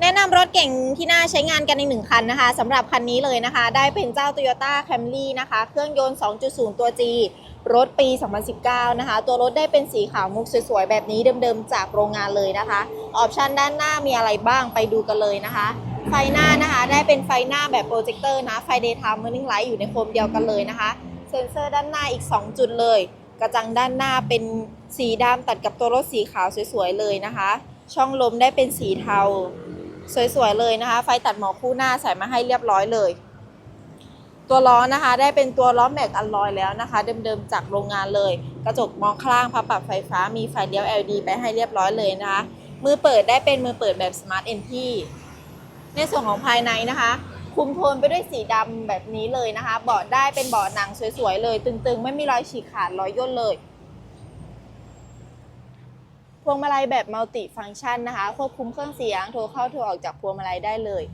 แนะนำรถเก่งที่น่าใช้งานกันในหนึ่งคันนะคะสำหรับคันนี้เลยนะคะ ได้เป็นเจ้า Toyota Camry นะคะ เครื่องยนต์ 2.0 ตัว G รถปี 2019 นะคะ ตัวรถได้เป็นสีขาวมุกสวยๆ แบบนี้เดิมๆ จากโรงงานเลยนะคะ ออปชันด้านหน้ามีอะไรบ้างไปดูกันเลยนะคะ ไฟหน้านะคะ ได้เป็นไฟหน้าแบบโปรเจคเตอร์นะ ไฟ Daytime Running Light อยู่ในโคมเดียวกันเลยนะคะ เซ็นเซอร์ด้านหน้าอีก 2 จุดเลย กระจังด้านหน้าเป็นสีดำตัดกับตัวรถสีขาวสวยๆ เลยนะคะ ช่องลมได้เป็นสีเทา สวยๆเลยนะคะ ไฟตัดหมอกคู่หน้าใส่มาให้เรียบร้อยเลย ตัวล้อนะคะ ได้เป็นตัวล้อแม็กอัลลอยแล้วนะคะ เดิมๆจากโรงงานเลย กระจกมองข้างพับปรับไฟฟ้ามีไฟเลี้ยว LED ไปให้เรียบร้อยเลยนะคะ มือเปิดได้เป็นมือเปิดแบบ Smart Entry ในส่วนของภายในนะคะคุมโทนไปด้วยสีดำแบบนี้เลยนะคะ เบาะได้เป็นเบาะหนังสวยๆเลย ตึงๆ ไม่มีรอยฉีกขาดรอยย่นเลย วงมาลัยแบบมัลติฟังชันนะคะ ควบคุมเครื่องเสียง โทรเข้าโทรออกจากพวงมาลัยได้เลย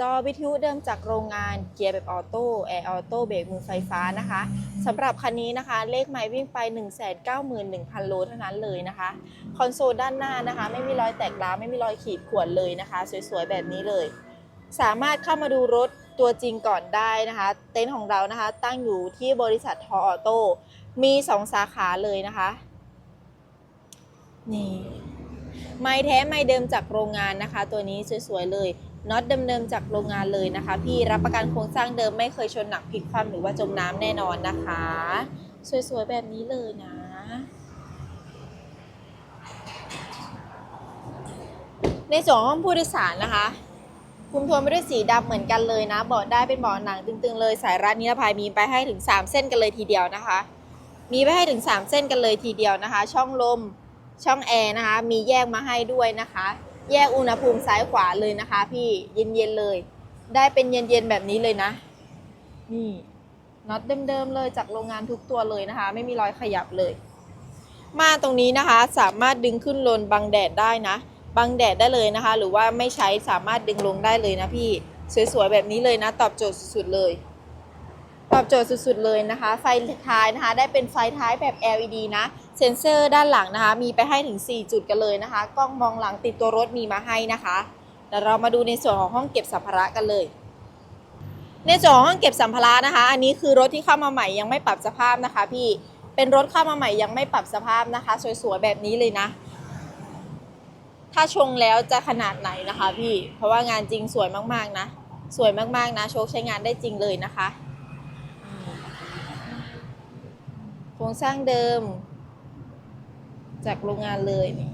จอวิทยุเดิมจากโรงงาน เกียร์แบบออโต้แอร์ออโต้เบรกมือไฟฟ้านะคะสำหรับคันนี้นะคะ เลขไมล์วิ่งไป 191,000 โลเท่านั้นเลยนะคะ คอนโซลด้านหน้านะคะ ไม่มีรอยแตกร้าวไม่มีรอยขีดข่วนเลยนะคะ สวยๆ แบบนี้เลย สามารถเข้ามาดูรถตัวจริงก่อนได้นะคะ เต็นท์ของเรานะคะ ตั้งอยู่ที่บริษัททอออโต้มี 2 สาขาเลยนะคะ นี่ไม้แท้ไม้เดิมจากโรงงานนะคะ ตัวนี้สวยๆเลยน็อตเดิมๆจากโรงงานเลยนะคะ พี่รับประกันโครงสร้างเดิมไม่เคยชนหนักพลิกคว่ำหรือว่าจมน้ำแน่นอนนะคะ สวยๆแบบนี้เลยนะในส่วนของห้องผู้โดยสารนะคะคุมโทนไปด้วยสีดำเหมือนกันเลยนะเบาะได้เป็นเบาะหนังตึงๆเลย สายรัดนิรภัยมีไปให้ถึง 3 เส้นกันเลยทีเดียวนะคะ มีไปให้ถึง 3 เส้นกันเลยทีเดียวนะคะ ช่องลม ช่องแอร์นะคะ มีแยกมาให้ด้วยนะคะ แยกอุณหภูมิซ้ายขวาเลยนะคะ พี่เย็นๆเลย ได้เป็นเย็นๆแบบนี้เลยนะ นี่น็อตเดิมๆเลยจากโรงงานทุกตัวเลยนะคะ ไม่มีรอยขยับเลย มาตรงนี้นะคะสามารถดึงขึ้นลนบังแดดได้นะ บังแดดได้เลยนะคะ หรือว่าไม่ใช้สามารถดึงลงได้เลยนะพี่ สวยๆแบบนี้เลยนะ ตอบโจทย์สุดๆเลย ตอบโจทย์สุดๆเลยนะคะ ไฟท้ายนะคะ ได้เป็นไฟท้ายแบบ LED นะเซ็นเซอร์ด้านหลังนะคะ มีไปให้ถึง 4 จุดกันเลยนะคะ กล้องมองหลังติดตัวรถมีมาให้นะคะเดี๋ยวเรามาดูในส่วนของห้องเก็บสัมภาระกันเลย ในส่วนของห้องเก็บสัมภาระนะคะ อันนี้คือรถที่เข้ามาใหม่ยังไม่ปรับสภาพนะคะ พี่เป็นรถเข้ามาใหม่ยังไม่ปรับสภาพนะคะ สวยๆแบบนี้เลยนะ ถ้าชงแล้วจะขนาดไหนนะคะ พี่เพราะว่างานจริงสวยมากๆนะ สวยมากๆนะ โชคใช้งานได้จริงเลยนะคะ โค รงสร้างเดิม จากโรงงานเลยนี่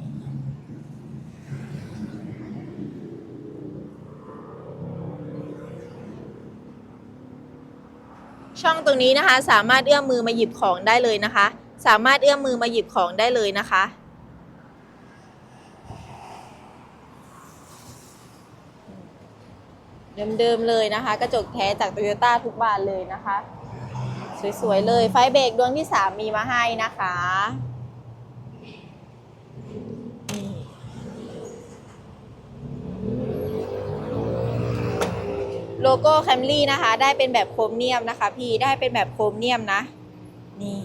ช่องตรงนี้นะคะ สามารถเอื้อมมือมาหยิบของได้เลยนะคะ สามารถเอื้อมมือมาหยิบของได้เลยนะคะ เดิมๆเลยนะคะ กระจกแท้จากโตโยต้าทุกบานเลยนะคะ สวยๆเลย ไฟเบรกดวงที่สามีมาให้นะคะนี่โลโก้แคมรี่นะคะ ได้เป็นแบบโครเมียมนะคะ พี่ได้เป็นแบบโครเมียมนะ นี่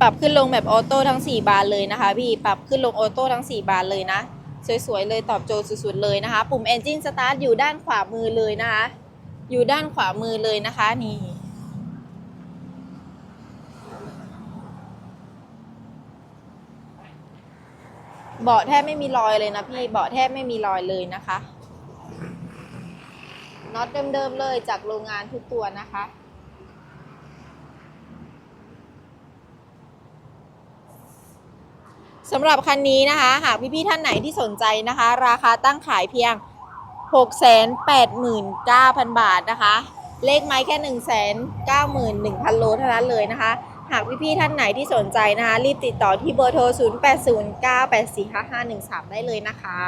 ปรับขึ้นลงแบบออโต้ทั้ง 4 บานเลยนะคะพี่ปรับขึ้นลงออโต้ทั้ง 4 บานเลยนะ สวยๆเลยตอบโจทย์สุดๆเลยนะคะ ปุ่ม Engine Start อยู่ด้านขวามือเลยนะคะ อยู่ด้านขวามือเลยนะคะนี่เบาะแทบไม่มีรอยเลยนะพี่เบาะแทบไม่มีรอยเลยนะคะน็อตเดิมๆเลยจากโรงงานทุกตัวนะคะ สำหรับคันนี้นะคะ หากพี่ๆท่านไหนที่สนใจนะคะ ราคาตั้งขายเพียง 689,000 บาทนะคะ เลขไม้แค่ 191,000 โลเท่านั้นเลยนะคะ หากพี่ๆท่านไหนที่สนใจนะคะ รีบติดต่อที่เบอร์โทร 0809845513 ได้เลยนะคะ